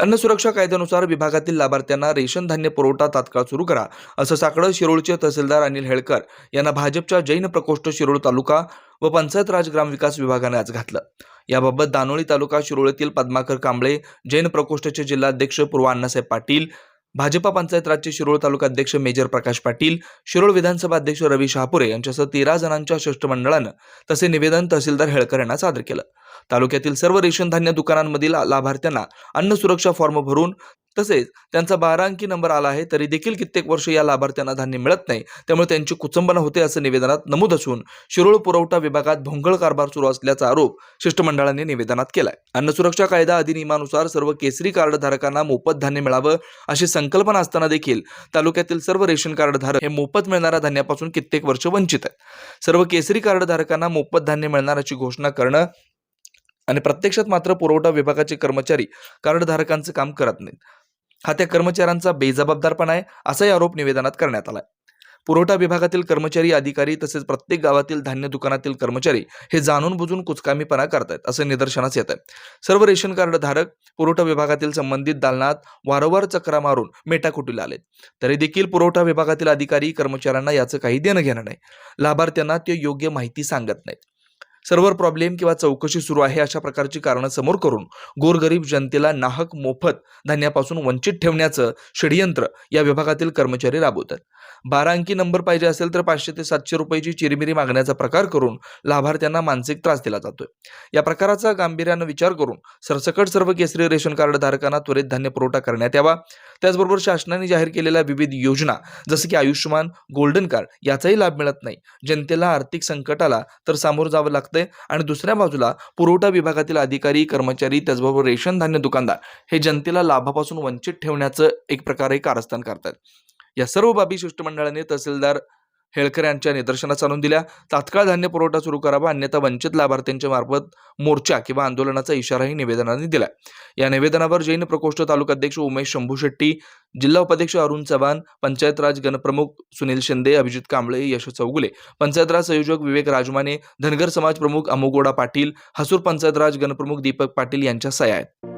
अन्न सुरक्षा कायद्यानुसार विभागातील लाभार्थ्यांना रेशन धान्य पुरवठा तात्काळ सुरू करा असं साकडं शिरोळचे तहसीलदार अनिल हेळकर यांना भाजपच्या जैन प्रकोष्ठ शिरोळ तालुका व पंचायत राज ग्रामविकास विभागाने आज घातलं. याबाबत दानोळी तालुका शिरोळ पद्माकर कांबळे जैन प्रकोष्ठचे जिल्हाध्यक्ष पूर्वा अण्णासाहेब पाटील भाजपा पंचायत राज्य शिरोळ तालुका अध्यक्ष मेजर प्रकाश पाटील शिरोळ विधानसभा अध्यक्ष रवी शहापुरे यांच्यासह तेरा जणांच्या शिष्टमंडळानं तसे निवेदन तहसीलदार हेळकर यांना सादर केलं. तालुक्यातील सर्व रेशन धान्य दुकानांमधील लाभार्थ्यांना अन्न सुरक्षा फॉर्म भरून तसेच त्यांचा बारा अंकी नंबर आला आहे तरी देखील कित्येक वर्ष या लाभार्थ्यांना धान्य मिळत नाही. त्यामुळे त्यांची कुचंबना होते असं निवेदनात नमूद असून शिरोळ पुरवठा विभागात भोंगळ कारभार सुरू असल्याचा आरोप शिष्टमंडळाने निवेदनात केलाय. अन्न सुरक्षा कायदा अधिनियमानुसार सर्व केसरी कार्ड धारकांना मोफत धान्य मिळावं अशी संकल्पना असताना देखील तालुक्यातील सर्व रेशन कार्ड धारक हे मोफत मिळणाऱ्या धान्यापासून कित्येक वर्ष वंचित आहेत. सर्व केसरी कार्ड धारकांना मोफत धान्य मिळणार अशी घोषणा करणं आणि प्रत्यक्षात मात्र पुरवठा विभागाचे कर्मचारी कार्डधारकांचं काम करत नाहीत. हा त्या कर्मचाऱ्यांचा बेजबाबदारपणा आहे असाही आरोप निवेदनात करण्यात आलाय. पुरवठा विभागातील कर्मचारी अधिकारी तसेच प्रत्येक गावातील धान्य दुकानातील कर्मचारी हे जाणून बुजून कुचकामीपणा करतायत असं निदर्शनास येत आहे सर्व रेशन कार्ड धारक पुरवठा विभागातील संबंधित दालनात वारंवार चक्रा मारून मेटाकुटीला आलेत. तरी देखील पुरवठा विभागातील अधिकारी कर्मचाऱ्यांना याचं काही देणं घेणं नाही. लाभार्थ्यांना ते योग्य माहिती सांगत नाहीत. सर्व्हर प्रॉब्लेम किंवा चौकशी सुरू आहे अशा प्रकारची कारणं समोर करून गोरगरीब जनतेला नाहक मोफत धान्यापासून वंचित ठेवण्याचं षडयंत्र या विभागातील कर्मचारी राबवतात. बारा अंकी नंबर पाहिजे असेल तर पाचशे ते सातशे रुपयाची चिरीमिरी मागण्याचा प्रकार करून लाभार्थ्यांना मानसिक त्रास दिला जातोय. या प्रकाराचा गांभीर्यानं विचार करून सरसकट सर्व केसरी रेशन कार्ड धारकांना त्वरित धान्य पुरवठा करण्यात यावा. त्याचबरोबर शासनाने जाहीर केलेल्या विविध योजना जसं की आयुष्यमान गोल्डन कार्ड याचाही लाभ मिळत नाही. जनतेला आर्थिक संकटाला तर सामोरं जावं लागतं. लागतंय. आणि दुसऱ्या बाजूला पुरवठा विभागातील अधिकारी कर्मचारी त्याचबरोबर रेशन धान्य दुकानदार हे जनतेला लाभापासून वंचित ठेवण्याचं एक प्रकारे कारस्थान करतात. या सर्व बाबी शिष्टमंडळाने तहसीलदार हेळकर यांच्या निदर्शनास आणून दिल्या. तात्काळ धान्य पुरवठा सुरू करावा अन्यथा वंचित लाभार्थ्यांच्या मार्फत मोर्चा किंवा आंदोलनाचा इशाराही निवेदनाने दिला. या निवेदनावर जैन प्रकोष्ठ तालुकाध्यक्ष उमेश शंभू शेट्टी जिल्हा उपाध्यक्ष अरुण चव्हाण पंचायत राज गणप्रमुख सुनील शिंदे अभिजित कांबळे यश चौगुले पंचायत राज संयोजक विवेक राजमाने धनगर समाज प्रमुख अमुगोडा पाटील हसूर पंचायत राज गणप्रमुख दीपक पाटील यांच्या सह्या आहेत.